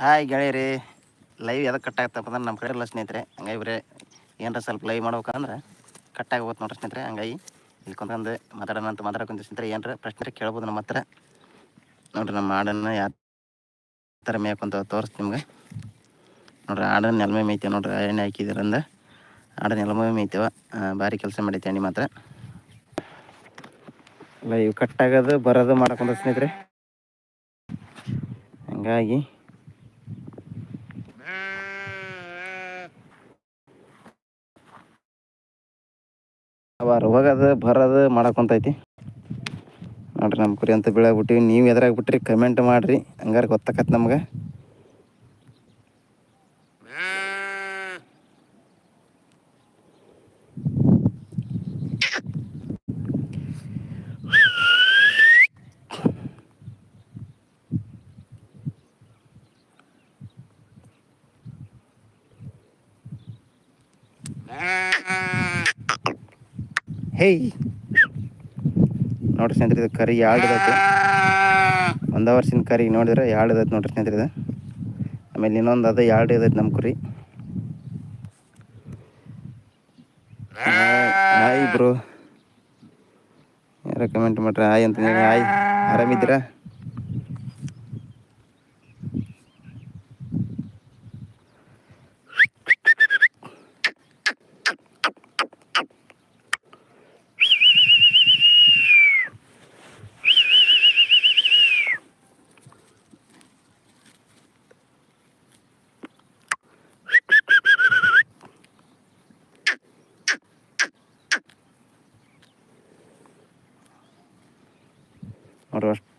Hi ಗೆಳೆಯರಿ live ಯಾವ್ದು cut ಅಂದ್ರೆ ನಮ್ಮ ಕಡೆ ಎಲ್ಲ ಸ್ನೇಹಿತರೆ, ಹಂಗಾಗಿ ಬರೀ ಏನಾರ ಸ್ವಲ್ಪ ಲೈವ್ ಮಾಡ್ಬೇಕಂದ್ರೆ ಕಟ್ ಆಗೋಗುತ್ತೆ ನೋಡ್ರಿ ಸ್ನೇಹಿತರೆ, ಹಂಗಾಗಿ ಇಲ್ಲಿ ಕುಂತ್ಕೊಂಡು ಮಾತಾಡೋಣ ಅಂತ ಮಾತಾಡೋಕೆ ಸ್ನೇಹಿತರೆ, ಏನಾರ ಪ್ರಶ್ನೆ ಕೇಳ್ಬೋದು ನಮ್ಮ ಹತ್ರ. ನೋಡ್ರಿ ನಮ್ಮ ಹಾಡನ್ನು ಯಾವ ಥರ ಮೇಯ್ಕೊಂತ ತೋರಿಸ್ ನಿಮ್ಗೆ. ನೋಡ್ರಿ ಆಡನ್ನು ನೆಲಮೆ ಮೇಯ್ತೇವೆ ನೋಡ್ರಿ ಎಣ್ಣೆ ಹಾಕಿದ್ರಂದ ಆಡನ್ನ ನೆಲಮೆ ಮೇಯ್ತೇವೆ ಭಾರಿ ಕೆಲಸ ಮಾಡೈತೆ ಎಣ್ಣೆ ಮಾತ್ರ ಲೈವ್ ಕಟ್ ಬರೋದು ಮಾಡ್ಕೊಂತ ಸ್ನೇಹಿತರೆ. ಹಂಗಾಗಿ ಅವಾರ ಹೋಗೋದು ಬರೋದು ಮಾಡಕೊಂತೈತಿ ನೋಡ್ರಿ ನಮ್ಮ ಕುರಿ ಅಂತ ಬೀಳಾಗ್ಬಿಟ್ಟಿವಿ ನೀವು ಎದ್ರಾಗ ಬಿಟ್ರಿ ಕಮೆಂಟ್ ಮಾಡಿರಿ. ಹಂಗಾರೆ ಗೊತ್ತಾಕತ್ ನಮ್ಗೆ. ಹೇಯ್. ನೋಡ್ರಿ ಸ್ನೇಹಿತರೆ, ಇದು ಕರಿ ಯಾಳ್ದೈತಿ ಒಂದ ವರ್ಷದ ಕರಿ ನೋಡಿದ್ರೆ ಯಾಳ್ದೈತಿ ನೋಡ್ರಿ ಸ್ನೇಹಿತರೆ ಇದು. ಆಮೇಲೆ ಇನ್ನೊಂದು ಅದು ಎರಡು ಇದೈತೆ ನಮ್ಮ ಕುರಿ. Hi bro. ಯಾರ ಕಮೆಂಟ್ ಮಾಡ್ರಿ, ಹಾಯ್ ಅಂತ ಹಾಯ್. ಆರಾಮಿದ್ದೀರಾ?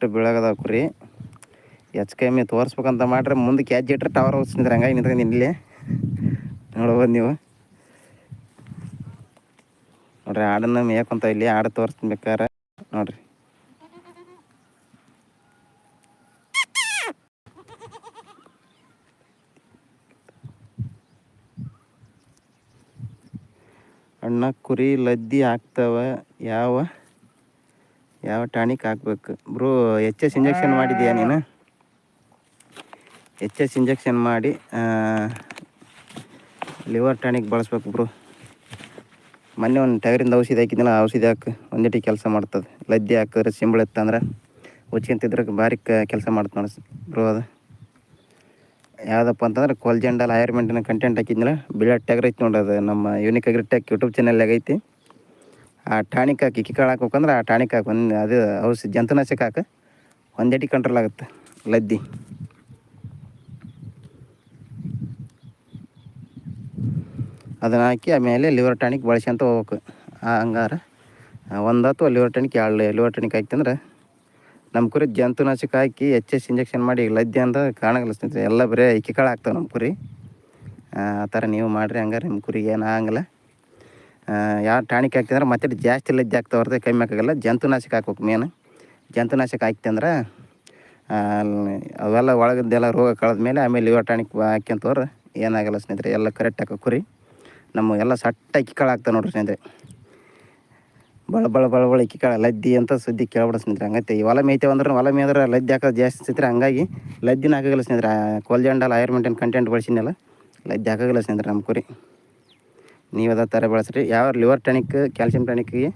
ಅಷ್ಟು ಬೀಳಾಗದಾವ ಕುರಿ. ಎಚ್ ಕಮ್ಮಿ ತೋರಿಸ್ಬೇಕಂತ ಮಾಡ್ರೆ ಮುಂದೆ ಕ್ಯಾಚ್ ಇಟ್ರೆ ಟವರ್ ಹೋಗ್ಸಿದ್ರೆ ಹಂಗಾಗಿ ನಿಂತ್ಕೊಂಡು ಇಲ್ಲಿ. ನೋಡ್ಬೋದು ನೀವು. ನೋಡ್ರಿ ಆಡನ್ನ ಮೇಯಕೊಂತ ಇಲ್ಲಿ ಆಡು ತೋರಿಸ್ತೀನಿ ನೋಡ್ರಿ. ಅಣ್ಣ ಕುರಿ ಲದ್ದಿ ಆಗ್ತಾವ ಯಾವ? ಯಾವ ಟಾನಿಕ್ ಹಾಕ್ಬೇಕು? ಬ್ರೋ ಎಚ್ ಎಸ್ ಇಂಜೆಕ್ಷನ್ ಮಾಡಿದ್ಯಾ ನೀನು? ಎಚ್ ಎಸ್ ಇಂಜೆಕ್ಷನ್ ಮಾಡಿ ಲಿವರ್ ಟಾನಿಕ್ ಬಳಸ್ಬೇಕು ಬ್ರೋ. ಮೊನ್ನೆ ಒಂದು ಟೈರಿಂದ ಔಷಧಿ ಹಾಕಿದ್ನಲ್ಲ ಔಷಧಿ ಹಾಕಿ. ಒಂದಿಟ್ಟು ಕೆಲಸ ಮಾಡ್ತದೆ. ಲದ್ದೆ ಹಾಕಿದ್ರೆ ಸಿಂಬಳಿತ್ತಂದ್ರೆ ಉಚ್ಕೊಂತಿದ್ರೆ ಭಾರಿ ಕೆಲಸ ಮಾಡ್ತು ನೋಡಿ ಬ್ರೋ ಅದು. ಯಾವುದಪ್ಪ ಅಂತಂದ್ರೆ ಕೋಲ್ಜೆಂಡಲ್ ಆಯುರ್ಮೆಂಟಿನ ಕಂಟೆಂಟ್ ಹಾಕಿದ್ನಲ್ಲ ಬಿಳಿ ಟ್ಯಾಗ್ರ್ ನೋಡೋದು ನಮ್ಮ ಯೂನಿಕ್ ಅಗ್ರಿಟೆಕ್ ಯೂಟ್ಯೂಬ್ ಚಾನಲ್ ಐತಿ. ಆ ಟಾಣಿಕ್ ಹಾಕಿ ಕಿಕ್ಕಾಳು ಆ ಟಾಣಿಕ್ ಹಾಕಿ ಒಂದು ಅದು ಔಷಧಿ ಜಂತುನಾಶಕ ಹಾಕಿ ಒಂದೇಟಿ ಕಂಟ್ರೋಲ್ ಆಗುತ್ತೆ ಲದ್ದಿ. ಅದನ್ನು ಹಾಕಿ ಆಮೇಲೆ ಲಿವರ್ ಟಾನಿಕ್ ಬಳಸ್ಕೊಂತ ಹೋಗ್ಬೇಕು. ಹಂಗಾರ ಒಂದು ಅಥವಾ ಲಿವರ್ ಟಾನಿಕ್ ಎರಡು ಲಿವರ್ ಟಾನಿಕ್ ಹಾಕ್ತಂದ್ರೆ ನಮ್ಮ ಕುರಿ ಜಂತುನಾಶಕ ಹಾಕಿ ಎಚ್ ಎಸ್ ಇಂಜೆಕ್ಷನ್ ಮಾಡಿ ಲದ್ದಿ ಅಂತ ಕಾಣಗಲ್ಲ ಸ್ನೇಹಿತರೆ ಎಲ್ಲ ಬರೀ ಇಕ್ಕಿಕಾಳು ಹಾಕ್ತಾವೆ ನಮ್ಮ ಕುರಿ. ಆ ಥರ ನೀವು ಮಾಡಿರಿ ಹಂಗಾರೆ ನಿಮ್ಮ ಕುರಿಗೆ ಏನು ಆಗಂಗಿಲ್ಲ. ಯಾವ ಟಾಣಿಕ್ ಹಾಕ್ತಿದ್ರೆ ಮತ್ತೆ ಜಾಸ್ತಿ ಲಜ್ಜೆ ಆಗ್ತಾ ಹೊರತು ಕಮ್ಮಿ ಹಾಕೋಲ್ಲ ಜಂತುನಾಶಕ ಹಾಕ್ಬೇಕು ಮೇನ್ ಜಂತುನಾಶಕ ಹಾಕ್ತಂದ್ರೆ ಅವೆಲ್ಲ ಒಳಗದ್ದೆಲ್ಲ ರೋಗ ಕಳೆದ ಮೇಲೆ ಆಮೇಲೆ ಲಿವರ್ ಟಾಣಿಕ್ ಹಾಕ್ಯಂತವ್ರು ಏನಾಗಲ್ಲ ಸ್ನೇಹಿತರೆ, ಎಲ್ಲ ಕರೆಕ್ಟ್ ಹಾಕೋ ಕುರಿ. ನಮ್ಮ ಎಲ್ಲ ಸಟ್ಟ ಅಕ್ಕಿ ಆಗ್ತಾವೆ ನೋಡ್ರಿ ಸ್ನೇಹಿತರೆ. ಬಳ ಬಳ ಬಳ ಬಳ ಇಕ್ಕಿ ಕಾಳು ಲದ್ದಿ ಅಂತ ಸುದ್ದಿ ಕೇಳ್ಬಿಡ ಸ್ನೇಹಿತರೆ, ಹಂಗೈತೆ. ಈ ಹೊಲ ಮೇಯ್ತೇವೆ ಅಂದ್ರೆ ಹೊಲ ಮೇಯ್ದ್ರೆ ಲದ್ದಿ ಹಾಕೋದು ಜಾಸ್ತಿ ಸ್ನೇಹಿತರೆ, ಹಂಗಾಗಿ ಲದ್ದಿನ ಹಾಕೋಲ್ಲ ಸ್ನೇಹಿತರೆ. ಕೋಲ್ಜಂಡಲ್ ಆಯುರ್ಮೆಂಟಿನ ಕಂಟೆಂಟ್ ಬಳಸಿನಲ್ಲ ಲದ್ದಿ ಹಾಕಾಗಲ್ಲ ಸ್ನೇಹಿತರೆ ನಮ್ಮ ಕುರಿ. ನೀವು ಅದೇ ಥರ ಬಳಸ್ರಿ. ಯಾವ ಲಿವರ್ ಟಾನಿಕ್ ಕ್ಯಾಲ್ಸಿಯಂ ಟ್ಯಾನಿಕ್ಗೆ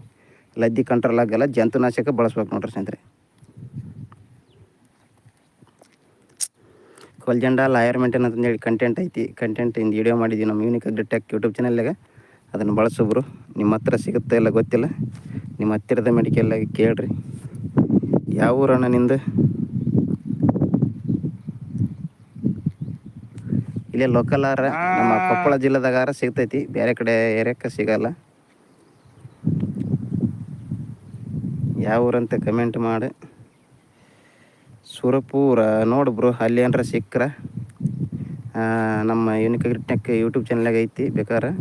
ಲದ್ದಿ ಕಂಟ್ರೋಲ್ ಆಗಲ್ಲ, ಜಂತುನಾಶಕ ಬಳಸ್ಬೇಕು ನೋಡ್ರಿ ಸ್ನೇಹಿತರೆ. ಮೆಂಟೇನ್ ಅಂತಂದು ಹೇಳಿ ಕಂಟೆಂಟ್ ಐತಿ. ಕಂಟೆಂಟ್ ಇಂದು ವಿಡಿಯೋ ಮಾಡಿದ್ದೀವಿ ನಮ್ಮ ಯೂನಿಕ್ ಅಗ್ರಿಟೆಕ್ ಯೂಟ್ಯೂಬ್ ಚಾನಲ್ನಾಗ ಅದನ್ನು ಬಳಸೊಬ್ರು ನಿಮ್ಮ ಹತ್ರ ಸಿಗುತ್ತೆ ಇಲ್ಲ ಗೊತ್ತಿಲ್ಲ. ನಿಮ್ಮ ಹತ್ತಿರದ ಮೆಡಿಕಲ್ಲಾಗಿ ಕೇಳ್ರಿ. ಯಾವ ಊರಣ್ಣ ನಿಂದು? ಇಲ್ಲೇ ಲೋಕಲ್ ಆರ ನಮ್ಮ ಕೊಪ್ಪಳ ಜಿಲ್ಲೆದಾಗಾರ ಸಿಗ್ತೈತಿ. ಬೇರೆ ಕಡೆ ಏರಿಯಾಕ ಸಿಗಲ್ಲ. ಯಾವ ಊರಂತ ಕಮೆಂಟ್ ಮಾಡಿ. ಸುರಪೂರ ನೋಡು ಬ್ರೋ ಅಲ್ಲಿ ಏನಾರ ಸಿಕ್ಕರ? ನಮ್ಮ ಯುನಿಕ್ ಟೆಕ್ ಯೂಟ್ಯೂಬ್ ಚಾನಲ್ನಾಗ ಐತಿ ಬೇಕಾದ್ರೆ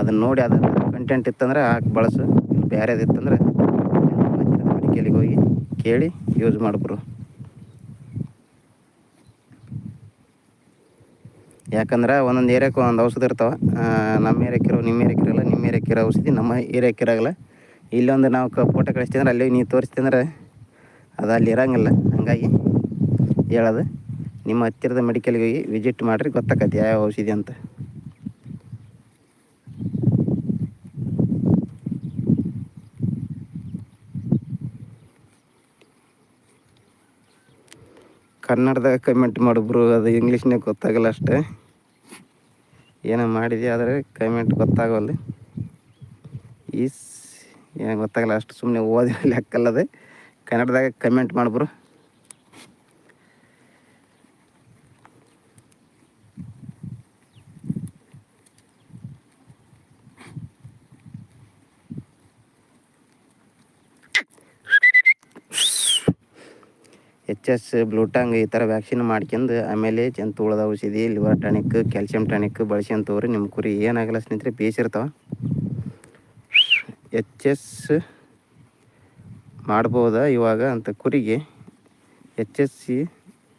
ಅದನ್ನ ನೋಡಿ ಅದನ್ನ ಕಂಟೆಂಟ್ ಇತ್ತಂದ್ರೆ ಹಾಕಿ ಬಳಸು. ಬೇರೆದಿತ್ತಂದ್ರೆ ಮೆಡಿಕಲಿಗೆ ಹೋಗಿ ಕೇಳಿ ಯೂಸ್ ಮಾಡ್ಬ್ರು ಯಾಕಂದ್ರೆ ಒಂದೊಂದು ಏರಿಯಾಕ್ಕೆ ಒಂದು ಔಷಧಿ ಇರ್ತಾವೆ. ನಮ್ಮ ಏರಿಯಾಕಿರೋ ನಿಮ್ಮ ಏರಿಯಾಕ್ಕಿರಲ್ಲ ನಿಮ್ಮ ಏರಿಯಾಕಿರೋ ಔಷಧಿ ನಮ್ಮ ಏರಿಯಾಕ್ಕಿರಾಗಲ್ಲ ಇಲ್ಲೊಂದು ನಾವು ಕ ಫೋಟೋ ಕಳಿಸ್ತೀವಿ ಅಲ್ಲಿ ನೀವು ತೋರಿಸ್ತೀನಿ ಅಂದ್ರೆ ಅದು ಅಲ್ಲಿ ಇರೋಂಗಿಲ್ಲ. ಹಂಗಾಗಿ ಹೇಳೋದು, ನಿಮ್ಮ ಹತ್ತಿರದ ಮೆಡಿಕಲ್ಗೆ ಹೋಗಿ ವಿಸಿಟ್ ಮಾಡಿರಿ, ಗೊತ್ತಾಕತಿ ಯಾವ ಔಷಧಿ ಅಂತ. ಕನ್ನಡದಾಗ ಕಮೆಂಟ್ ಮಾಡಿಬ್ರು, ಅದು ಇಂಗ್ಲೀಷ್ನಾಗ ಗೊತ್ತಾಗಲ್ಲ ಅಷ್ಟೇ. ಏನೋ ಮಾಡಿದೆ ಆದರೆ ಕಮೆಂಟ್ ಗೊತ್ತಾಗೋಲ್ಲ. ಈಸ್, ಏನು ಗೊತ್ತಾಗಲ್ಲ, ಅಷ್ಟು ಸುಮ್ಮನೆ ಓದಿ ಲೆಕ್ಕಲ್ಲದೆ ಕನ್ನಡದಾಗ ಕಮೆಂಟ್ ಮಾಡ್ಬ್ರು. ಎಚ್ ಎಸ್ ಬ್ಲೂಟಾಂಗ್ ಈ ಥರ ವ್ಯಾಕ್ಸಿನ್ ಮಾಡ್ಕೊಂಡು ಆಮೇಲೆ ಜಂತುಳದ ಔಷಧಿ ಲಿವರ್ ಟಾನಿಕ್ ಕ್ಯಾಲ್ಸಿಯಂ ಟಾನಿಕ್ ಬಳಸ್ಕೊಂತವ್ರಿ. ನಿಮ್ಮ ಕುರಿ ಏನಾಗಲ್ಲ ಸ್ನೇಹಿತರೆ ಬೇಯಿಸಿರ್ತಾವ ಎಚ್ ಎಸ್ ಮಾಡ್ಬೋದಾ ಇವಾಗ ಅಂತ ಕುರಿಗೆ? ಎಚ್ ಎಸ್ ಸಿ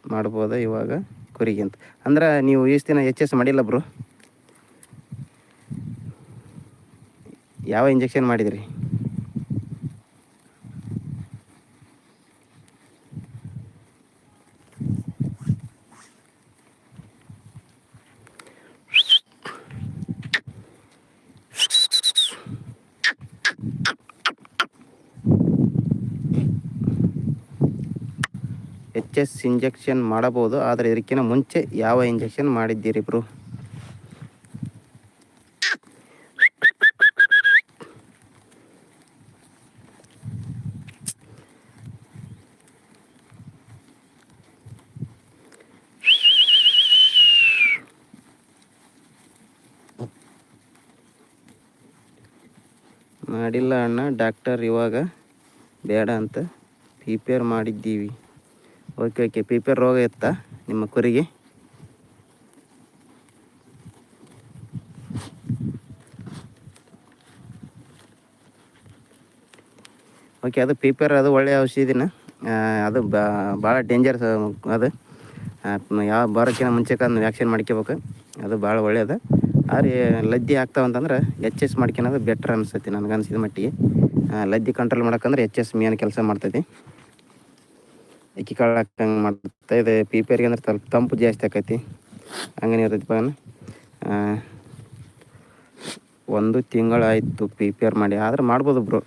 ಮಾಡ್ಬೋದಾ ಇವಾಗ ಕುರಿಗೆ ಅಂತ. ಅಂದ್ರೆ ನೀವು ಇಷ್ಟು ದಿನ ಎಚ್ ಎಸ್ ಮಾಡಿಲ್ಲ ಬ್ರೋ? ಯಾವ ಇಂಜೆಕ್ಷನ್ ಮಾಡಿದ್ರಿ? ಇಂಜೆಕ್ಷನ್ ಮಾಡಬಹುದು. ಆದರೆ ಇದಕ್ಕಿಂತ ಮುಂಚೆ ಯಾವ ಇಂಜೆಕ್ಷನ್ ಮಾಡಿದ್ದೀರಿ ಬ್ರೋ ಮಾಡಿಲ್ಲ ಅಣ್ಣ. ಡಾಕ್ಟರ್ ಇವಾಗ ಬೇಡ ಅಂತ ಪ್ರಿಪೇರ್ ಮಾಡಿದ್ದೀವಿ. ಓಕೆ ಓಕೆ ಪಿಪೇರ್ ರೋಗ ಇತ್ತಾ ನಿಮ್ಮ ಕುರಿಗೆ. ಓಕೆ ಅದು ಪೀಪರ್ ಅದು ಒಳ್ಳೆಯ ಔಷಧಿನ? ಅದು ಭಾಳ ಡೇಂಜರ್ಸ್ ಅದು. ಯಾವ ಬರೋಕ್ಕಿಂತ ಮುಂಚೆ ಅದನ್ನ ವ್ಯಾಕ್ಸಿನ್ ಮಾಡ್ಕೋಬೇಕು. ಅದು ಭಾಳ ಒಳ್ಳೆಯದು ಆದರೆ ಲದ್ದಿ ಆಗ್ತಾವಂತಂದ್ರೆ ಎಚ್ ಎಸ್ ಮಾಡ್ಕೊಳೋದು ಬೆಟ್ರ್ ಅನಿಸ್ತೈತಿ ನನಗೆ ಅನ್ಸಿದ ಮಟ್ಟಿಗೆ ಲದ್ದಿ ಕಂಟ್ರೋಲ್ ಮಾಡೋಕ್ಕಂದ್ರೆ ಎಚ್ ಎಸ್ ಮೇನ್ ಕೆಲಸ ಮಾಡ್ತೈತಿ. ಅಕ್ಕಿ ಕಾಳು ಹಾಕಂಗೆ ಮಾಡ್ತಾ ಇದು. ಪೀಪೇರಿಗೆ ಅಂದ್ರೆ ಸ್ವಲ್ಪ ತಂಪು ಜಾಸ್ತಿ ಆಕೈತಿ. ಹಂಗನೇ ಇರ್ತೈತಿ ಪಾನ ಒಂದು ತಿಂಗಳಾಯಿತು ಆರ್ ಮಾಡಿ. ಆದ್ರೆ ಮಾಡ್ಬೋದು ಬ್ರೋ.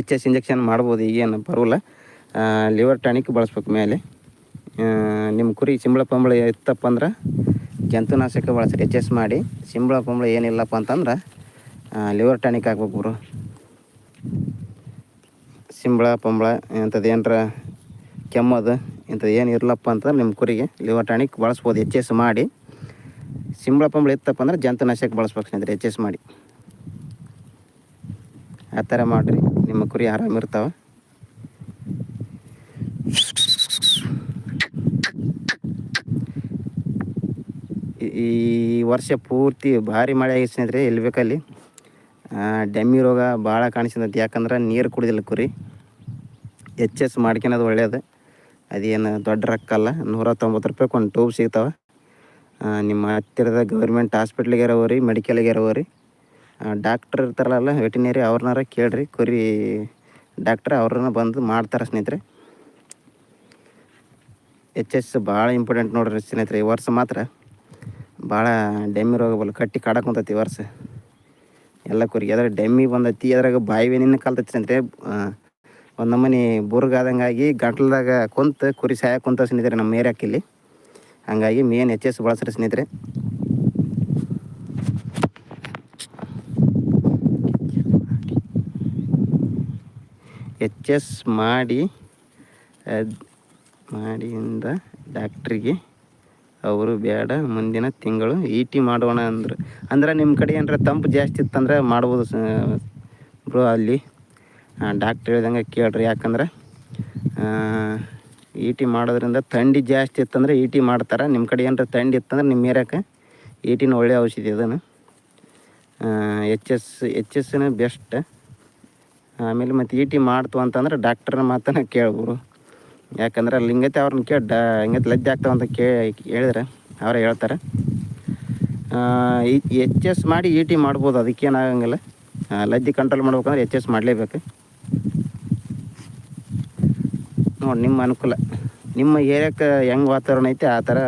ಎಚ್ ಎಸ್ ಇಂಜೆಕ್ಷನ್ ಮಾಡ್ಬೋದು. ಈಗೇನು ಬರೋಲ್ಲ ಲಿವರ್ ಟಾನಿಕ್ ಬಳಸ್ಬೇಕು ಮೇಲೆ. ನಿಮ್ಮ ಕುರಿ ಸಿಂಬಳ ಪಂಬಳ ಇತ್ತಪ್ಪ ಅಂದ್ರೆ ಜಂತುನಾಶಕ ಬಳಸ್ರಿ. ಎಚ್ ಎಸ್ ಮಾಡಿ. ಸಿಂಬಳ ಪಂಬಳ ಏನಿಲ್ಲಪ್ಪ ಅಂತಂದ್ರೆ ಲಿವರ್ ಟಾನಿಕ್ ಹಾಕ್ಬೇಕು ಬ್ರೋ. ಸಿಂಬಳ, ಪಂಬಳ, ಇಂಥದ್ದು ಏನರ ಕೆಮ್ಮದು, ಇಂಥದ್ದು ಏನು ಇರಲಪ್ಪ ಅಂತಂದ್ರೆ ನಿಮ್ಮ ಕುರಿಗೆ ಲಿವರ್ ಟಾನಿಕ್ ಬಳಸ್ಬೋದು ಎಚ್ ಎಸ್ ಮಾಡಿ. ಸಿಂಬಳ, ಪಂಬಳ ಇತ್ತಪ್ಪ ಅಂದ್ರೆ ಜಂತುನಾಶಕ ಬಳಸ್ಬೇಕು ಸ್ನೇಹಿತರೆ ಎಚ್ ಎಸ್ ಮಾಡಿ. ಆ ಥರ ಮಾಡಿರಿ, ನಿಮ್ಮ ಕುರಿ ಆರಾಮಿರ್ತಾವೆ ಈ- ವರ್ಷ ಪೂರ್ತಿ ಭಾರಿ ಮಳೆ ಆಗಿ ಸ್ನೇಹಿತರೆ, ಎಲ್ಲಿ ಬೇಕಲ್ಲಿ. ಡೆಮ್ಮಿ ರೋಗ ಭಾಳ ಕಾಣಿಸ್ತೈತಿ ಯಾಕಂದ್ರೆ ನೀರು ಕುಡಿದಿಲ್ಲ ಕುರಿ. ಎಚ್ ಎಸ್ ಮಾಡ್ಕೊಳೋದು ಒಳ್ಳೆಯದು ಅದೇನು ದೊಡ್ಡ ರೊಕ್ಕ ಅಲ್ಲ ನೂರ ತೊಂಬತ್ತು ರೂಪಾಯಿಗೆ ಒಂದು ಟ್ಯೂಬ್ ಸಿಗ್ತಾವೆ. ನಿಮ್ಮ ಹತ್ತಿರದ ಗೌರ್ಮೆಂಟ್ ಹಾಸ್ಪಿಟ್ಲಿಗೆ ಇರೋವ್ರಿ ಮೆಡಿಕಲ್ಗೆ ಇರೋವ್ರಿ ಡಾಕ್ಟ್ರ್ ಇರ್ತಾರಲ್ಲ ವೆಟಿನರಿ ಅವ್ರನ್ನಾರ ಕೇಳ್ರಿ, ಕುರಿ ಡಾಕ್ಟ್ರ್ ಅವ್ರನ್ನ ಬಂದು ಮಾಡ್ತಾರೆ ಸ್ನೇಹಿತರೆ. ಎಚ್ ಎಸ್ ಭಾಳ ಇಂಪಾರ್ಟೆಂಟ್ ನೋಡ್ರಿ ಸ್ನೇಹಿತರೆ, ಈ ವರ್ಷ ಮಾತ್ರ ಭಾಳ ಡೆಮ್ಮಿ ರೋಗ ಬಲ್ಲ ಕಟ್ಟಿ ಕಾಡಕ್ಕೆ ಈ ವರ್ಷ. ಎಲ್ಲ ಕುರಿ ಅದ್ರಾಗ ಡೆಮ್ಮಿ ಬಂದೈತಿ, ಅದ್ರಾಗ ಬಾಯಿ ವೇನಿನ ಕಲ್ತೈತಿ ಸ್ನೇಹಿತರೆ. ಒಂದು ನಮ್ಮನೆ ಬುರ್ಗಾದಂಗಾಗಿ ಗಂಟ್ಲದಾಗ ಕುಂತು ಕುರಿ ಸಾಯ ಕುಂತ ಸ್ನೇಹಿತರೆ ನಮ್ಮ ಏರಿಯಾಕಿಲ್ಲಿ ಹಂಗಾಗಿ ಮೇನ್ ಎಚ್ ಎಸ್ ಬಳಸ್ರಿ ಸ್ನೇಹಿತರೆ. ಎಚ್ ಎಸ್ ಮಾಡಿ ಮಾಡಿಯಿಂದ ಡಾಕ್ಟ್ರಿಗೆ ಅವರು ಬೇಡ, ಮುಂದಿನ ತಿಂಗಳು ಇ ಟಿ ಮಾಡೋಣ ಅಂದರು. ಅಂದ್ರೆ ನಿಮ್ಮ ಕಡೆ ಏನಾರ ತಂಪು ಜಾಸ್ತಿ ಇತ್ತಂದ್ರೆ ಮಾಡ್ಬೋದು ಬ್ರೋ ಅಲ್ಲಿ. ಡಾಕ್ಟ್ರ್ ಹೇಳ್ದಂಗೆ ಕೇಳ್ರಿ. ಯಾಕಂದ್ರೆ ಇ ಟಿ ಮಾಡೋದ್ರಿಂದ ಥಂಡಿ ಜಾಸ್ತಿ ಇತ್ತಂದ್ರೆ ಇ ಟಿ ಮಾಡ್ತಾರೆ. ನಿಮ್ಮ ಕಡೆ ಏನಾರ ಥಂಡಿ ಇತ್ತಂದ್ರೆ ನಿಮ್ಮ ಏರಿಯಾಕೆ ಇ ಟಿನ ಒಳ್ಳೆಯ ಔಷಧಿ ಅದನ್ನು ಎಚ್ ಎಸ್ ಎಚ್ ಎಸ್ನ ಬೆಸ್ಟ್ ಆಮೇಲೆ ಮತ್ತು ಇ ಟಿ ಮಾಡ್ತು ಅಂತಂದ್ರೆ ಡಾಕ್ಟ್ರನ್ನ ಮಾತನ್ನ ಕೇಳ್ಬೋದು ಯಾಕಂದ್ರೆ ಲಿಂಗತೆ ಅವ್ರನ್ನ ಕೇಳಿ ಡಾ ಹಿಂಗತ್ತೆ ಲಜ್ಜೆ ಆಗ್ತಾವಂತ ಕೇ, ಹೇಳಿದ್ರೆ, ಅವರೇ ಹೇಳ್ತಾರೆ. ಎಚ್ ಎಸ್ ಮಾಡಿ ಇ ಟಿ ಮಾಡ್ಬೋದು. ಅದಕ್ಕೇನಾಗಂಗಿಲ್ಲ ಲಜ್ಜೆ ಕಂಟ್ರೋಲ್ ಮಾಡ್ಬೇಕಂದ್ರೆ ಎಚ್ ಎಸ್ ಮಾಡಲೇಬೇಕು. ನೋಡಿ, ನಿಮ್ಮ ಅನುಕೂಲ. ನಿಮ್ಮ ಏರಿಯಾಕ್ಕೆ ಹೆಂಗೆ ವಾತಾವರಣ ಐತೆ, ಆ ಥರ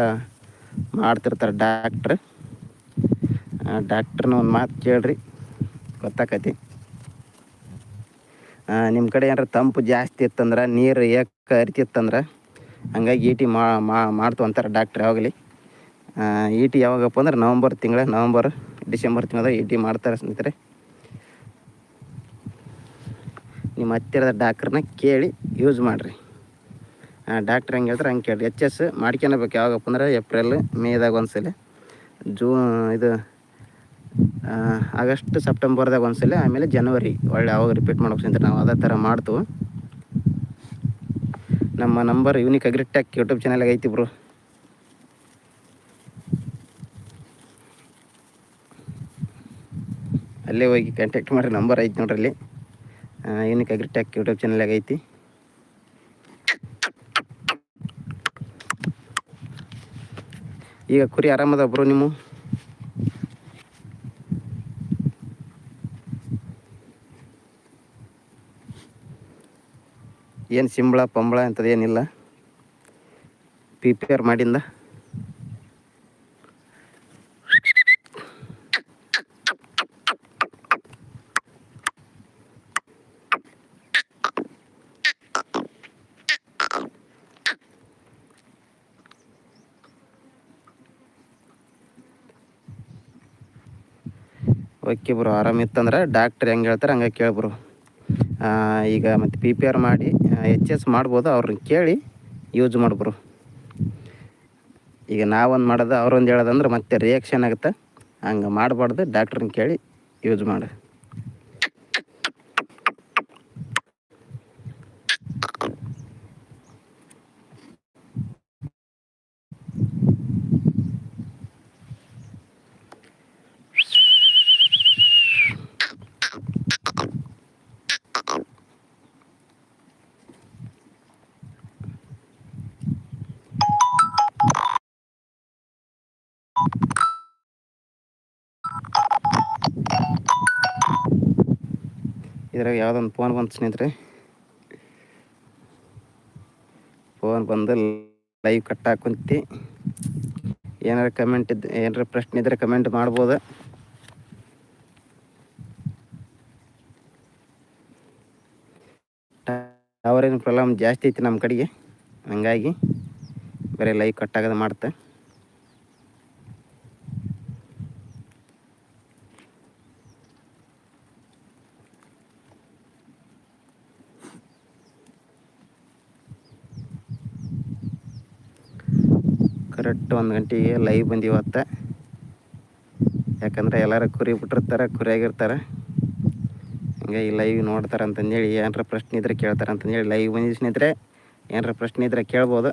ಮಾಡ್ತಿರ್ತಾರೆ ಡಾಕ್ಟ್ರ್ ಡಾಕ್ಟ್ರನ್ನ ಒಂದು ಮಾತು ಕೇಳ್ರಿ, ಗೊತ್ತಾಕತಿ. ನಿಮ್ಮ ಕಡೆ ಏನಾರ ತಂಪು ಜಾಸ್ತಿ ಇತ್ತಂದ್ರೆ, ನೀರು ಏಕ ಹರಿತಿತ್ತಂದ್ರೆ ಹಂಗಾಗಿ ಇ ಟಿ ಮಾಡ್ತು ಅಂತಾರೆ ಡಾಕ್ಟ್ರ್ ಯಾವಾಗಲಿ. ಇ ಟಿ ಯಾವಾಗಪ್ಪ ಅಂದ್ರೆ ನವಂಬರ್ ತಿಂಗಳ, ನವಂಬರ್ ಡಿಸೆಂಬರ್ ತಿಂಗಳದಾಗ ಇ ಟಿ ಮಾಡ್ತಾರೆ ಸ್ನೇಹಿತರೆ. ನಿಮ್ಮ ಹತ್ತಿರದ ಡಾಕ್ಟ್ರನ್ನ ಕೇಳಿ ಯೂಸ್ ಮಾಡಿರಿ. ಡಾಕ್ಟ್ರ್ ಹೆಂಗೆ ಹೇಳ್ತಾರೆ ಹಂಗೆ ಕೇಳಿರಿ. ಎಚ್ ಎಸ್ ಮಾಡ್ಕೊಳ್ಬೇಕು ಯಾವಾಗಪ್ಪ ಅಂದ್ರೆ ಏಪ್ರಿಲ್, ಮೇದಾಗ ಒಂದ್ಸಲ, ಜೂನ್, ಇದು ಆಗಸ್ಟ್, ಸೆಪ್ಟೆಂಬರ್ದಾಗ ಒಂದ್ಸಲ, ಆಮೇಲೆ ಜನವರಿ. ಒಳ್ಳೆ ಅವಾಗ ರಿಪೀಟ್ ಅಂತ ನಾವು ಅದೇ ಥರ ಮಾಡ್ತೀವಿ. ನಮ್ಮ ನಂಬರ್ ಯೂನಿಕ್ ಅಗ್ರಿಟೆಕ್ ಯೂಟ್ಯೂಬ್ ಚಾನಲ್ಗೆ ಐತಿ ಬ್ರೋ ಅಲ್ಲೇ ಹೋಗಿ ಕಾಂಟ್ಯಾಕ್ಟ್ ಮಾಡಿರಿ ನಂಬರ್ ಐತಿ ನೋಡ್ರಿ ಅಲ್ಲಿ. ಯೂನಿಕ್ ಅಗ್ರಿಟೆಕ್ ಯೂಟ್ಯೂಬ್ ಚಾನಲ್ ಐತಿ? ಈಗ ಕುರಿ ಆರಾಮದ ಬ್ರೋ ನಿಮ್ಮ? ಏನು ಸಿಂಬಳ ಪಂಬಳ ಅಂಥದ್ದು ಏನಿಲ್ಲ. ಪಿ ಪಿ ಆರ್ ಮಾಡಿಂದ? ಓಕೆ ಬ್ರೋ ಆರಾಮಿತ್ತಂದ್ರೆ ಡಾಕ್ಟ್ರ್ ಹೆಂಗೆ ಹೇಳ್ತಾರೆ ಹಂಗೆ ಕೇಳ್ಬ್ರು ಈಗ ಮತ್ತು ಪಿ ಪಿ ಆರ್ ಮಾಡಿ ಎಚ್ ಎಸ್ ಮಾಡ್ಬೋದು ಅವ್ರನ್ನ ಕೇಳಿ ಯೂಸ್ ಮಾಡ್ಬ್ರು ಈಗ ನಾವೊಂದು ಮಾಡೋದು ಅವ್ರೊಂದು ಹೇಳೋದಂದ್ರೆ ಮತ್ತೆ ರಿಯಾಕ್ಷನ್ ಆಗುತ್ತೆ. ಹಂಗೆ ಮಾಡಬಾರ್ದು ಡಾಕ್ಟ್ರನ್ನ ಕೇಳಿ ಯೂಸ್ ಮಾಡಿ. ಇದ್ರಾಗ ಯಾವುದೊಂದು ಫೋನ್ ಬಂತು ಸ್ನೇಹಿತರೆ. ಫೋನ್ ಬಂದು ಲೈವ್ ಕಟ್ ಹಾಕೊಂತಿ. ಏನಾರ ಕಮೆಂಟ್ ಇದ್ದು ಏನಾರ ಪ್ರಶ್ನೆ ಇದ್ರೆ ಕಮೆಂಟ್ ಮಾಡ್ಬೋದು. ಟವರಿನ ಪ್ರಾಬ್ಲಮ್ ಜಾಸ್ತಿ ಐತಿ ನಮ್ಮ ಕಡೆಗೆ. ಹಂಗಾಗಿ ಬರೀ ಲೈವ್ ಕಟ್ ಆಗೋದು ಮಾಡ್ತೆ. ಕರೆಕ್ಟ್ ಒಂದು ಗಂಟೆಗೆ ಲೈವ್ ಬಂದಿವತ್ತ ಯಾಕಂದ್ರೆ ಎಲ್ಲರೂ ಕುರಿ ಬಿಟ್ಟಿರ್ತಾರೆ, ಕುರಿಯಾಗಿರ್ತಾರೆ. ಈ ಲೈವ್ ನೋಡ್ತಾರೆ ಅಂತಂದೇಳಿ ಏನಾರ ಪ್ರಶ್ನೆ ಇದ್ರೆ ಕೇಳ್ತಾರೆ ಅಂತಂದೇಳಿ ಲೈವ್ ಬಂದಿದ್ದ ಸ್ನೇಹಿತರೆ, ಏನಾರ ಪ್ರಶ್ನೆ ಇದ್ರೆ ಕೇಳ್ಬೋದು.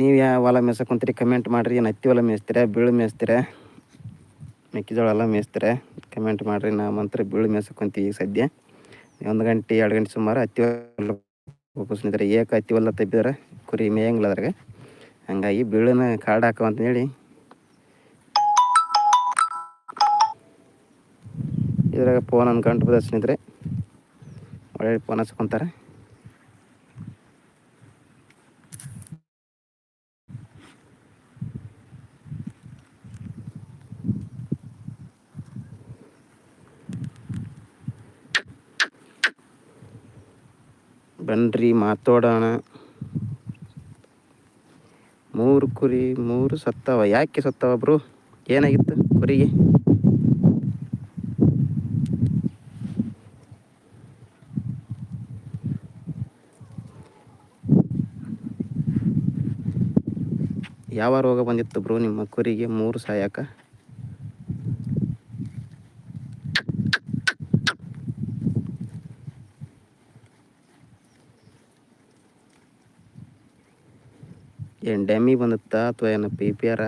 ನೀವು ಯಾವ ಹೊಲ ಮೇಯ್ಸಕ್ಕೆ ಕಮೆಂಟ್ ಮಾಡಿರಿ. ಏನು ಹತ್ತಿ ಹೊಲ ಮೇಯಿಸ್ತೀರ, ಬೀಳು ಮೇಯಿಸ್ತೀರ? ಮೆಕ್ಕೆಜೋಳ ಎಲ್ಲ ಮೇಯಿಸ್ತೀರ? ಕಮೆಂಟ್ ಮಾಡಿರಿ. ನಾವು ಮಂತ್ರ ಬೀಳು ಮೇಯ್ಸಕ್ಕೆ ಈಗ ಸದ್ಯ. ಒಂದು ಗಂಟೆ, ಎರಡು ಗಂಟೆ ಸುಮಾರು ಹತ್ತಿ ಹೊಲ ಸ್ನೇಹಿತರೆ ಏಕ ಹತ್ತಿ ಹೊಲ ತಬ್ಬಿದ್ರೆ ಕುರಿ ಮೇಯಂಗಿಲ್ಲ ಅದ್ರಾಗ. ಹಂಗಾಗಿ ಬೀಳನ ಕಾಡು ಹಾಕೋ ಅಂತೇಳಿ ಇದ್ರಾಗ ಫೋನ್ ಅನ್ಕೊಂಡು ಸ್ನೇಹಿತರೆ ಒಳ್ಳೆ ಫೋನ್ ಹಚ್ಕೊತಾರೆ. ಬನ್ರಿ, ಮಾತಾಡೋಣ. ಮೂರು ಕುರಿ, ಮೂರು ಸತ್ತವ. ಯಾಕೆ ಸತ್ತವ ಬ್ರು? ಏನಾಗಿತ್ತು ಕುರಿಗೆ? ಯಾವ ರೋಗ ಬಂದಿತ್ತು ಬ್ರೋ ನಿಮ್ಮ ಕುರಿಗೆ ಮೂರು ಸಾಯಕ? ಡ್ಯಾಮಿ ಬಂದತ್ತ ಅಥವಾ ಏನು ಪಿ ಪಿ ಆರ?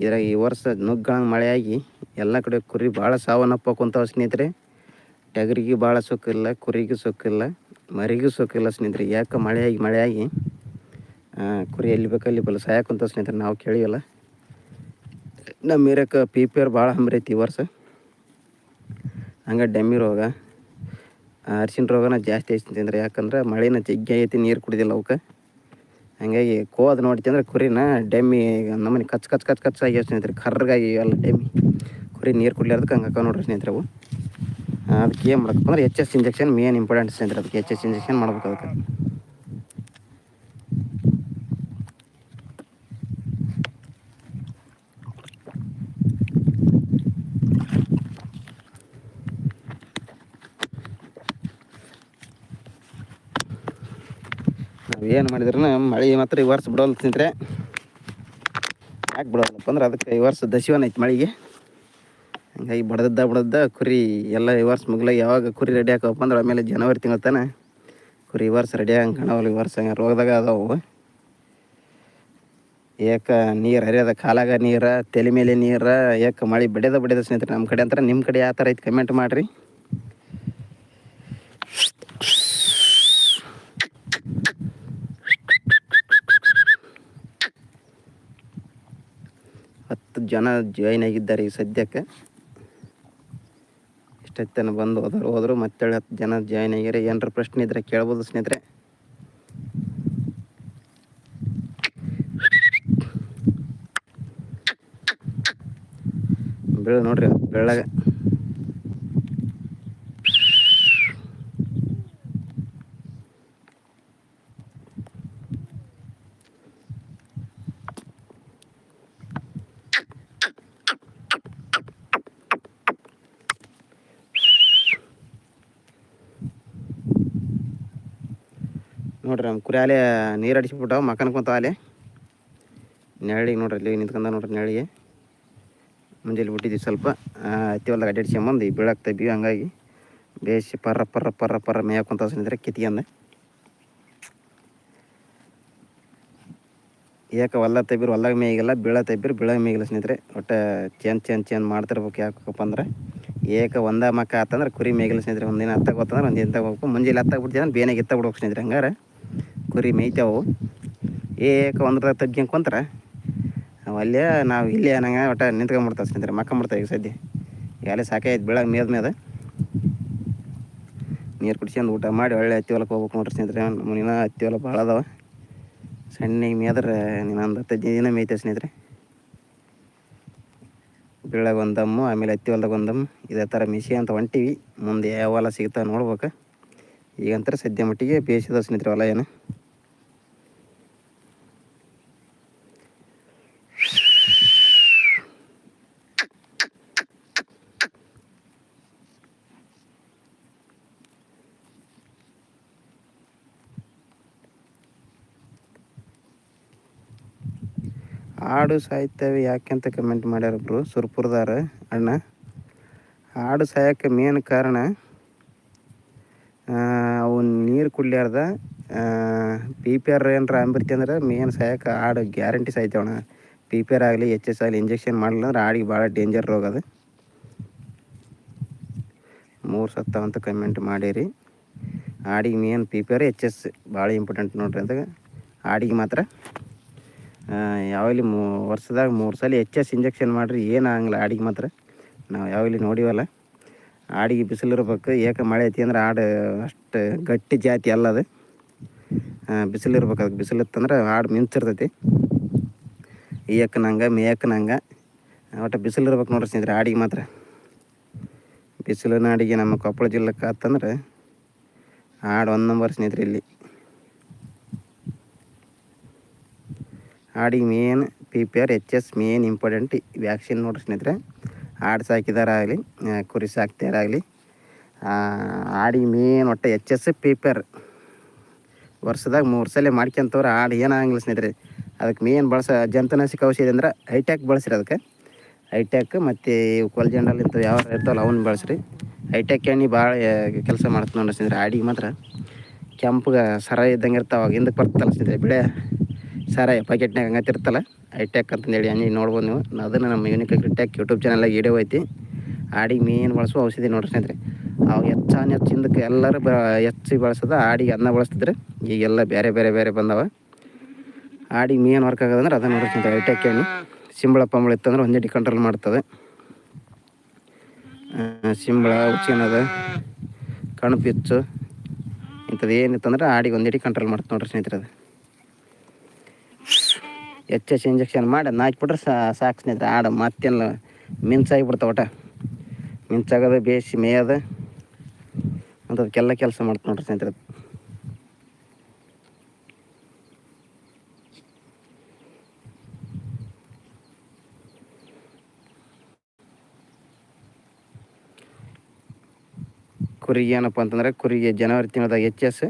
ಇದ್ರಾಗ ಈ ವರ್ಷ ನುಗ್ಗಂಗೆ ಮಳೆಯಾಗಿ ಎಲ್ಲ ಕಡೆ ಕುರಿ ಭಾಳ ಸಾವನ್ನಪ್ಪ ಕುಂತಾವ ಸ್ನೇಹಿತರೆ. ಟಗರಿಗೆ ಭಾಳ ಸೊಕ್ಕಿಲ್ಲ, ಕುರಿಗೂ ಸೊಕ್ಕಿಲ್ಲ, ಮರಿಗೂ ಸೊಕ್ಕಿಲ್ಲ ಸ್ನೇಹಿತರೆ. ಯಾಕೆ ಮಳೆಯಾಗಿ ಮಳೆಯಾಗಿ ಕುರಿ ಎಲ್ಲಿ ಬೇಕಲ್ಲಿ ಬಲ್ಲ ಸಾಯಕ್ಕಂತ ಸ್ನೇಹಿತರೆ, ನಾವು ಕೇಳಿವಲ್ಲ. ನಮ್ಮ ಇರಕ್ಕೆ ಪಿ ಪಿ ಆರ್ ಭಾಳ ಹಂಬ್ರೈತಿ ಈ ವರ್ಷ. ಹಂಗೆ ಡೆಮ್ಮಿ ರೋಗ ಅರಿಶಿನ ರೋಗನ ಜಾಸ್ತಿ ಐತಿ ಸ್ನೇಹಿತರೆ. ಯಾಕಂದ್ರೆ ಮಳೆನ ಜಗ್ಗಿ ಐತಿ ನೀರು ಕುಡಿದಿಲ್ಲ ಅವಕ್ಕೆ. ಹಂಗಾಗಿ ಕೋದ್ ನೋಡ್ತಿ ಕುರಿನ ಡೆಮ್ಮಿ ನಮ್ಮನೆ ಕಚ್ ಕಚ್ ಕಚ್ ಕಚ್ ಆಗಿ ಸ್ನೇಹಿತರೆ, ಕರ್ರಗಾಗಿ ಎಲ್ಲ ಡೆಮ್ಮಿ. ಕುರಿ ನೀರು ಕುಡ್ಲಾರ್ದಕ್ಕೆ ಹಂಗೆ ಹಾಕೋ ನೋಡ್ರಿ ಸ್ನೇಹಿತರೆ ಅವು. ಅದಕ್ಕೆ ಏನು ಮಾಡ್ಬೇಕು ಅಂದ್ರೆ H S injection main important ಸ್ನೇಹಿತರೆ, ಅದಕ್ಕೆ ಎಚ್ ಎಸ್ ಇಂಜೆಕ್ಷನ್ ಮಾಡ್ಬೇಕು ಅದಕ್ಕೆ. ಏನು ಮಾಡಿದ್ರೂ ಮಳೆ ಮಾತ್ರ ಈ ವರ್ಷ ಬಿಡೋಲ್ ತಿಂದರೆ ಯಾಕೆ ಬಿಡೋಲ್ಲಪ್ಪ ಅಂದ್ರೆ ಅದಕ್ಕೆ ಈ ವರ್ಷ ದಶಿವನ ಐತೆ ಮಳೆಗೆ. ಹಂಗಾಗಿ ಬಡದದ್ದ ಬಡದ್ದ ಕುರಿ ಎಲ್ಲ ಈ ವರ್ಷ ಮುಗ್ಲಾಗ ಯಾವಾಗ ಕುರಿ ರೆಡಿ ಹಾಕಪ್ಪ ಅಂದ್ರೆ ಆಮೇಲೆ ಜನವರಿ ತಿಂಗಳ ತಾನೆ ಕುರಿ ಈ ವರ್ಷ ರೆಡಿ ಹಂಗೆ ಕಾಣವಲ್ಲ ಈ ವರ್ಷ ರೋಗದಾಗ ಅದಾವು. ಏಕ ನೀರು ಹರಿಯೋದ ಕಾಲಾಗ ನೀರು, ತಲೆ ಮೇಲೆ ನೀರು, ಏಕ ಮಳೆ ಬಡಿಯೋದ ಬಡಿಯೋದ ಸ್ನೇಹಿತರೆ ನಮ್ಮ ಕಡೆ ಅಂತಾರೆ ನಿಮ್ಮ ಕಡೆ ಯಾವ ಥರ ಐತೆ ಕಮೆಂಟ್ ಮಾಡಿರಿ. ಹತ್ತು ಜನ ಜಾಯ್ನ್ ಆಗಿದ್ದಾರೆ ಈ ಸದ್ಯಕ್ಕೆ. ಇಷ್ಟೊತ್ತನ ಬಂದು ಹೋದರು ಹೋದರು ಮತ್ತೆ ಹತ್ತು ಜನ ಜಾಯ್ನ್ ಆಗ್ಯಾರ ಏನಾರ ಪ್ರಶ್ನೆ ಇದ್ರೆ ಕೇಳ್ಬೋದು ಸ್ನೇಹಿತರೆ. ಬೆಳೆ ನೋಡ್ರಿ ಬೆಳ್ಳಗ ನೋಡ್ರಿ ನಮ್ಮ ಕುರಿಯಾಲೆ ನೀರು ಅಡಿಸ್ಬಿಟ್ಟಾವ ಮಕ್ಕನ ಕುಂತಾಲೆ ನೆರಳಿಗೆ ನೋಡ್ರಿ ಇಲ್ಲಿ ನಿಂತ್ಕೊಂಡ ನೋಡ್ರಿ ನೆರಳಿಗೆ. ಮುಂಜಾನೆ ಬಿಟ್ಟಿದ್ವಿ ಸ್ವಲ್ಪ. ಹತ್ತಿ ಹೊಲ್ದಾಗ ಅಡ್ಡಾಡ್ಸ್ಕೊಂಬಂದು ಈ ಬೀಳಕ್ಕೆ ತೆಗ್ವಿ ಹಂಗಾಗಿ ಬೇಸಿ ಪರ್ರ ಪರ್ರ ಪರ್ರ ಪರ್ರ ಮೇಯಕ್ಕೆ ಸಂದ್ರೆ ಸ್ನೇಹಿತರೆ ಕಿತ್ಕೊಂಡ ಯಾಕೆ ಹೊಲ ತೆಬ್ಬಿರು ಹೊಲ್ದಾಗ ಮೇಯಿಗಿಲ್ಲ, ಬೀಳ ತೆಬ್ಬಿರು ಬೀಳಾಗ ಮೇಯಿಲ್ಲ ಸ್ನೇಹಿತರೆ. ಒಟ್ಟು ಚೇನ್ ಚೇನ್ ಚೇನ್ ಮಾಡ್ತಿರ್ಬೇಕು ಯಾಕಪ್ಪ ಅಂದ್ರೆ ಏಕ ಒಂದ ಮಕ್ಕ ಆತಂದ್ರೆ ಕುರಿ ಮೇಗಿಲ್ಲ ಸ್ನೇಹಿತರೆ. ಒಂದಿನ ಹತ್ತಾಗ ಗೊತ್ತಂದ್ರೆ ಒಂದಿನ ತಗೋಬೇಕು. ಮುಂಜಾನೆ ಹತ್ತಾಗ ಬಿಡ್ತೀವಿ ಅಂದ್ರೆ ಬೇನಾಗ ಎತ್ತ ಬಿಡ್ಬೇಕು ಸ್ನೇಹಿತರೆ. ಹಂಗಾರೆ ಕುರಿ ಮೇಯ್ತೇವು. ಏಕ ಒಂದ್ರ ತಗ್ಗಿ ಕುಂತ್ರ ಅಲ್ಲೇ ನಾವು ಇಲ್ಲೇ ನಂಗೆ ಒಟ್ಟ ನಿಂತ್ಕೊಂಡ್ಬಿಡ್ತಾವೆ ಸ್ನೇಹಿತರೆ ಮಕ್ಕಂಬಿಡ್ತಾವೆ ಈಗ ಸದ್ಯ. ಈಗಲೆ ಸಾಕೆ ಆಯ್ತು ಬೆಳಗ್ಗೆ ಮೇದ ಮೇದ. ನೀರು ಕುಡ್ಸ್ಕೊಂಡು ಊಟ ಮಾಡಿ ಒಳ್ಳೆ ಹತ್ತಿ ಹೊಲಕ್ಕೆ ಹೋಗ್ಬೇಕು ನೋಡ್ರಿ ಸ್ನೇಹಿತರೆ ಮುನಿನ ಹತ್ತಿ ಹೊಲ ಭಾಳ ಅದಾವ. ಸಣ್ಣಗೆ ಮೇದ್ರೆ ನೀನೊಂದು ಹತ್ತು ದಿನ ಮೇಯ್ತೇವೆ ಸ್ನೇಹಿತರೆ. ಬೆಳಗ್ಗೆ ಒಂದಮ್ಮು ಆಮೇಲೆ ಹತ್ತಿ ಹೊಲ್ದಾಗ ಒಂದಮ್ಮು ದಮ್ಮು ಇದೇ ಥರ ಮಿಸಿ ಅಂತ ಹೊಂಟಿವಿ. ಮುಂದೆ ಯಾವ ಹೊಲ ಸಿಗ್ತಾವೆ ನೋಡ್ಬೇಕು. ಈಗಂತರ ಸದ್ಯ ಮಟ್ಟಿಗೆ ಬೇಯಿಸಿದ ಸ್ನೇಹಿತರೆ ಹೊಲ ಏನು. ಆಡು ಸಾಯ್ತವೆ ಯಾಕೆಂತ ಕಮೆಂಟ್ ಮಾಡ್ಯಾರೊಬ್ರು ಸುರ್ಪುರದಾರ, ಅಣ್ಣ. ಹಾಡು ಸಾಯಕ್ಕೆ ಮೇನ್ ಕಾರಣ ಅವು ನೀರು ಕುಡ್ಲಾರ್ದ ಪಿ ಪಿ ಆರ್ ಏನಾರ ಅಂಬಿರ್ತಿ ಅಂದ್ರೆ ಮೇನ್ ಸಾಯಕ್ಕೆ ಆಡು ಗ್ಯಾರಂಟಿ ಸಾಯ್ತೇವಣ್ಣ ಪಿ ಪಿ ಆರ್ ಆಗಲಿ ಎಚ್ ಎಸ್ ಆಗಲಿ ಇಂಜೆಕ್ಷನ್ ಮಾಡಲಿಲ್ಲ ಅಂದ್ರೆ ಆಡಿಗೆ ಭಾಳ ಡೇಂಜರ್ ರೋಗ ಅದು. ಮೂರು ಸತ್ತವಂತ ಕಮೆಂಟ್ ಮಾಡಿರಿ. ಹಾಡಿಗೆ main P P R H S ಭಾಳ ಇಂಪಾರ್ಟೆಂಟ್ ನೋಡ್ರಿ ಅಂದಾಗ. ಹಾಡಿಗೆ ಮಾತ್ರ ಯಾವಾಗಲಿ ಮೂ, ವರ್ಷದಾಗ ಮೂರು ಸಲ ಎಚ್ ಎಸ್ ಇಂಜೆಕ್ಷನ್ ಮಾಡಿರಿ, ಏನು ಆಗಂಗಿಲ್ಲ. ಆಡಿಗೆ ಮಾತ್ರ. ನಾವು ಯಾವಾಗಲಿ ನೋಡಿವಲ್ಲ. ಆಡಿಗೆ ಬಿಸಿಲಿರ್ಬೇಕು ಏಕೆ ಮಳೆ ಐತಿ ಅಂದ್ರೆ ಆಡು ಅಷ್ಟು ಗಟ್ಟಿ ಜಾತಿ ಅಲ್ಲ ಅದು. ಬಿಸಿಲಿರ್ಬೇಕು ಅದಕ್ಕೆ ಬಿಸಿಲಿತ್ತಂದ್ರೆ ಆಡು ಮಿಂಚಿರ್ತೈತಿ. ಏಕನಂಗೆ ಮೇಯಕ್ಕನಂಗೆ ಒಟ್ಟು ಬಿಸಿಲಿರ್ಬೇಕು ನೋಡ್ರಿ ಸ್ನೇಹಿತರೆ, ಆಡಿಗೆ ಮಾತ್ರ. ಬಿಸಿಲಿನ ಅಡಿಗೆ ನಮ್ಮ ಕೊಪ್ಪಳ ಜಿಲ್ಲೆಗೆ ಆತಂದ್ರೆ ಆಡು ಒಂದು ನಂಬರ್ ಸ್ನೇಹಿತರೆ ಇಲ್ಲಿ. ಆಡಿಗೆ main P P R H S main important vaccine ನೋಡ್ರಿ ಸ್ನೇಹಿತರೆ. ಆಡು ಸಾಕಿದಾರಾಗಲಿ ಕುರಿ ಸಾಕ್ತಾರಾಗಲಿ ಆಡಿಗೆ ಮೇನ್ ಒಟ್ಟು H S P P R ವರ್ಷದಾಗ ಮೂರು ಸಲ ಮಾಡ್ಕೊಂತವ್ರೆ ಆಡು ಏನಾಗಂಗಿಲ್ಲ ಸ್ನೇಹಿತರೆ. ಅದಕ್ಕೆ ಮೇನ್ ಬಳಸ, ಜಂತುನಾಶಕ ಔಷಧಿ ಅಂದ್ರೆ ಹೈಟ್ಯಾಕ್ ಬಳಸ್ರಿ ಅದಕ್ಕೆ. ಹೈಟ್ಯಾಕ್ ಮತ್ತು ಕೊಲ್ಜೆಂಡಲ್ ಇಂಥವು ಯಾವ ಇರ್ತಾವಲ್ಲ ಅವನ್ನ ಬಳಸ್ರಿ. ಹೈಟ್ಯಾಕ್ ಎಣ್ಣೆ ಭಾಳ ಕೆಲಸ ಮಾಡ್ತು ನೋಡಿ ಸ್ನೇಹಿತರೆ. ಆಡಿಗೆ ಮಾತ್ರ ಕೆಂಪಗೆ ಸರ ಇದ್ದಂಗೆ ಇರ್ತಾವ ಹಿಂದಕ್ಕೆ ಬರ್ತಲ್ಲ ಸ್ನೇಹಿತರೆ ಬಿಳೆ ಸಾರಾಯಿ ಪ್ಯಾಕೆಟ್ನಾಗ ಹಂಗತ್ತಿರ್ತಲ್ಲ ಐಟ್ಯಾಕ್ ಅಂತಂದೇಳಿ ಹಂಗೆ ನೋಡ್ಬೋದು ನೀವು. ಅದನ್ನು ನಮ್ಮ unique tech YouTube channel video ಐತಿ. ಆಡಿಗೆ ಮೇನ್ ಬಳಸುವ ಔಷಧಿ ನೋಡ್ರಿ ಸ್ನೇಹಿತರೆ. ಅವಾಗ ಹೆಚ್ಚಾನ ಹೆಚ್ಚು ಹಿಂದಕ್ಕೆ ಎಲ್ಲರೂ ಬ ಹೆಚ್ಚಿಗೆ ಬಳಸೋದು, ಆಡಿಗೆ ಅನ್ನ ಬಳಸ್ತಿದ್ರೆ ಈಗೆಲ್ಲ ಬೇರೆ ಬೇರೆ ಬೇರೆ ಬಂದವ. ಆಡಿಗೆ ಮೇನ್ ವರ್ಕ್ ಆಗೋದಂದ್ರೆ ಅದನ್ನ ನೋಡ್ರಿ ಸ್ನೇಹಿತರೆ ಐಟ್ಯಾಕ್ ಎಣ್ಣೆ ಸಿಂಬಳ ಪಂಬಳ ಇತ್ತಂದ್ರೆ ಒಂದೇಟಿ ಕಂಟ್ರೋಲ್ ಮಾಡ್ತದೆ. ಸಿಂಬಳ, ಉಚ್ಚಿನದ ಕಣಪಿಚ್ಚು ಇಂಥದ್ದು ಏನಿತ್ತಂದ್ರೆ ಆಡಿಗೆ ಒಂದೇಟಿ ಕಂಟ್ರೋಲ್ ಮಾಡ್ತದೆ ನೋಡ್ರಿ ಸ್ನೇಹಿತರೆ ಅದು. ಹೆಚ್ಚೆಚ್ಚು ಇಂಜೆಕ್ಷನ್ ಮಾಡಿ ಅದನ್ನ ಹಾಕ್ಬಿಟ್ರೆ ಸಾಕು ಸ್ನೇಹಿತರೆ ಆಡ ಮತ್ತೆಲ್ಲ ಮಿಂಚಾಗಿ ಬಿಡ್ತಾವ ಒಟ ಮಿಂಚಾಗೋದು ಬೇಯಿಸಿ ಮೇಯೋದು ಅದಕ್ಕೆಲ್ಲ ಕೆಲಸ ಮಾಡ್ತು ನೋಡ್ರಿ ಸ್ನೇಹಿತರೆ. ಕುರಿಗೆ ಏನಪ್ಪ ಅಂತಂದ್ರೆ ಕುರಿಗೆ ಜನವರಿ ತಿಂಗಳದಾಗ ಎಸ್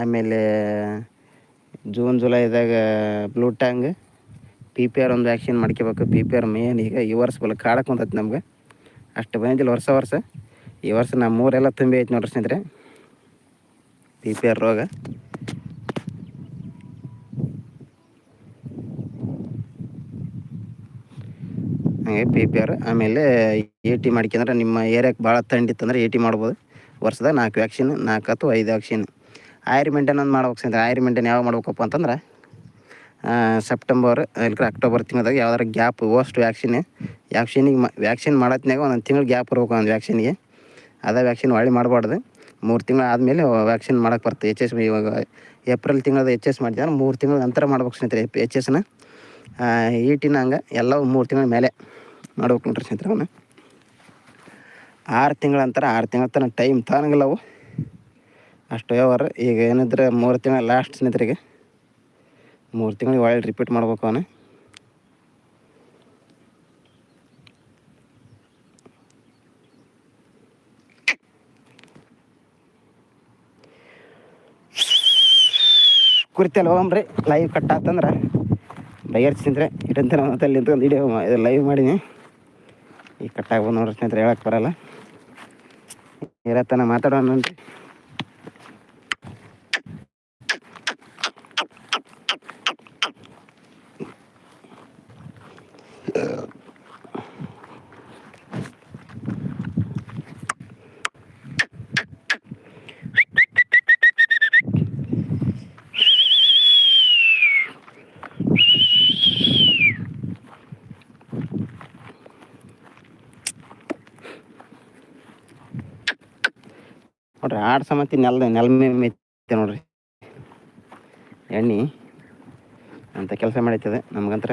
ಆಮೇಲೆ ಜೂನ್, ಜುಲೈದಾಗ bluetongue P P R ಒಂದು ವ್ಯಾಕ್ಸಿನ್ ಮಾಡ್ಕೋಬೇಕು. ಪಿ ಪಿ ಆರ್ ಮೇನ್ ಈಗ ಈ ವರ್ಷ ಬಲ್ಲ ಕಾಡಕ್ಕೆ ಬಂದೈತೆ ನಮ್ಗೆ. ಅಷ್ಟು ಬಂದಿಲ್ಲ ವರ್ಷ ವರ್ಷ. ಈ ವರ್ಷ ನಮ್ಮ ಊರೆಲ್ಲ ತುಂಬಿ ಐತೆ ನೋಡ್ರಿ ಸ್ನೇಹಿತರೆ. ಪಿ ಪಿ ಆರ್ ರೋಗ. ಹಾಗೆ ಪಿ ಪಿ ಆರ್. ಆಮೇಲೆ ಎ ಟಿ ಮಾಡ್ಕೊಂಡ್ರೆ ನಿಮ್ಮ ಏರಿಯಾಕ್ಕೆ ಭಾಳ ತಂಡಿತ್ತಂದ್ರೆ ಎ ಟಿ ಮಾಡ್ಬೋದು. ವರ್ಷದಾಗ ನಾಲ್ಕು ವ್ಯಾಕ್ಸಿನ್, ನಾಲ್ಕು ಅಥವಾ ಐದು ವ್ಯಾಕ್ಸಿನ್. ಆಯುರ್ ಮೇಂಟೈನ್ ಒಂದು ಮಾಡ್ಬೇಕು ಸ್ನೇಹಿತರೆ. ಆಯ್ರ್ ಮೇಂಟೈನ್ ಯಾವಾಗ ಮಾಡ್ಬೇಕಪ್ಪ ಅಂತಂದ್ರೆ ಸೆಪ್ಟೆಂಬರ್ ಇಲ್ಲಿ ಅಕ್ಟೋಬರ್ ತಿಂಗಳದಾಗ ಯಾವ್ದಾರ ಗ್ಯಾಪ್ ಓಸ್ಟ್ ವ್ಯಾಕ್ಸಿನ್ ವ್ಯಾಕ್ಸಿನಿಗೆ ವ್ಯಾಕ್ಸಿನ್ ಮಾಡತ್ನಾಗ ಒಂದೊಂದು ತಿಂಗಳು ಗ್ಯಾಪ್ ಇರ್ಬೇಕು ಒಂದು ವ್ಯಾಕ್ಸಿನ್ಗೆ ಅದೇ ವ್ಯಾಕ್ಸಿನ್ ಹೊಳ್ಳಿ ಮಾಡಬಾರ್ದು. ಮೂರು ತಿಂಗಳು ಆದಮೇಲೆ ವ್ಯಾಕ್ಸಿನ್ ಮಾಡಕ್ಕೆ ಬರ್ತದೆ. ಎಚ್ ಎಸ್ ಇವಾಗ ಏಪ್ರಿಲ್ ತಿಂಗಳದ ಎಚ್ ಎಸ್ ಮಾಡಿದ್ರೆ ಮೂರು ತಿಂಗಳ ನಂತರ ಮಾಡ್ಬೇಕು ಸ್ನೇಹಿತರೆ ಎಚ್ ಎಸ್ನ ಈಟಿನ ಟಿನ ಹಂಗೆ ಎಲ್ಲವೂ ಮೂರು ತಿಂಗಳ ಮೇಲೆ ಮಾಡ್ಬೇಕು ನೋಡ್ರಿ ಸ್ನೇಹಿತರೆ ಆರು ತಿಂಗಳ ನಂತರ ಆರು ತಿಂಗಳ ತನಕ ಟೈಮ್ ತಾನಂಗಿಲ್ಲ ಅವು. ಅಷ್ಟು ವ್ಯವಹಾರ. ಈಗ ಏನಿದ್ರೆ ಮೂರು ತಿಂಗಳ ಲಾಸ್ಟ್ ಸ್ನೇಹಿತರಿಗೆ. ಮೂರು ತಿಂಗಳಿಗೆ ಒಳ್ಳೆ ರಿಪೀಟ್ ಮಾಡ್ಬೇಕು ಅವನು. ಕುರಿತಲ್ಲಿ ಹೋಗಂಬ್ರಿ ಲೈವ್ ಕಟ್ ಆತಂದ್ರೆ. ಬೈಯರ್ಸಿದ್ರೆ ಇಟ್ಟಂತ ಮತ್ತೆ ಅಲ್ಲಿ ನಿಂತ್ಕೊಂಡು ವಿಡಿಯೋ ಇದು ಲೈವ್ ಮಾಡೀನಿ. ಈಗ ಕಟ್ ಆಗ್ಬೋದು ನೋಡ್ರಿ ಸ್ನೇಹಿತರೆ ಹೇಳಕ್ಕೆ ಬರಲ್ಲ. ಇರತ್ತನ ಮಾತಾಡೋಣ ಆಡ್ ಸಮತಿ ನೆಲ ಮೆತ್ತೆ ನೋಡ್ರಿ. ಎಣ್ಣೆ ಅಂತ ಕೆಲಸ ಮಾಡೈತದೆ ನಮ್ಗಂತ್ರ.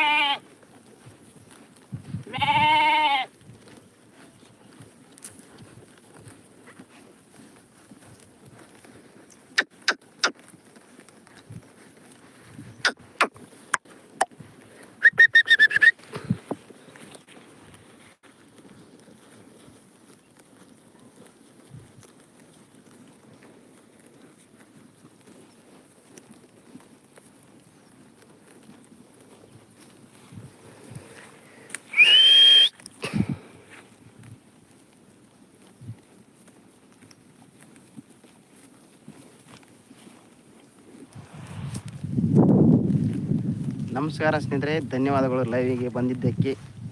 ನಮಸ್ಕಾರ ಸ್ನೇಹಿತರೆ, ಧನ್ಯವಾದಗಳು ಲೈವಿಗೆ ಬಂದಿದ್ದಕ್ಕೆ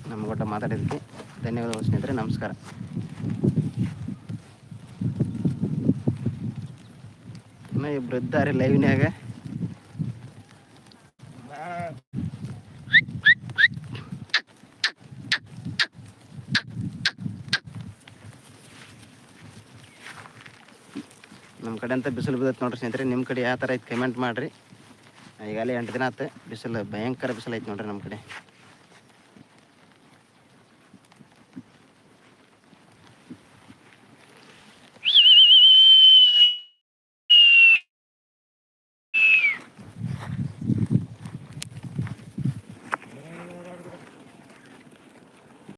ನಮ್ಮ ಒಟ್ಟ ಮಾತಾಡಿದ್ದಕ್ಕೆ. ಧನ್ಯವಾದಗಳು ಸ್ನೇಹಿತರೆ, ನಮಸ್ಕಾರ. ಇನ್ನು ಇಬ್ರು ಇದ್ದಾರೆ ಲೈವ್ನಾಗ ನಮ್ಮ ಕಡೆ ಅಂತ ಬಿಸಿಲು ಬಿದ್ದೈತೆ ನೋಡ್ರಿ ಸ್ನೇಹಿತರೆ ನಿಮ್ಮ ಕಡೆ ಯಾವ ಥರ ಐತೆ? ಕಮೆಂಟ್ ಮಾಡಿರಿ. ಈಗಾಗಲೇ ಎಂಟು ದಿನ ಆಯ್ತು. ಬಿಸಿಲು ಭಯಂಕರ ಬಿಸಿಲು ಐತೆ ನೋಡ್ರಿ ನಮ್ಮ ಕಡೆ.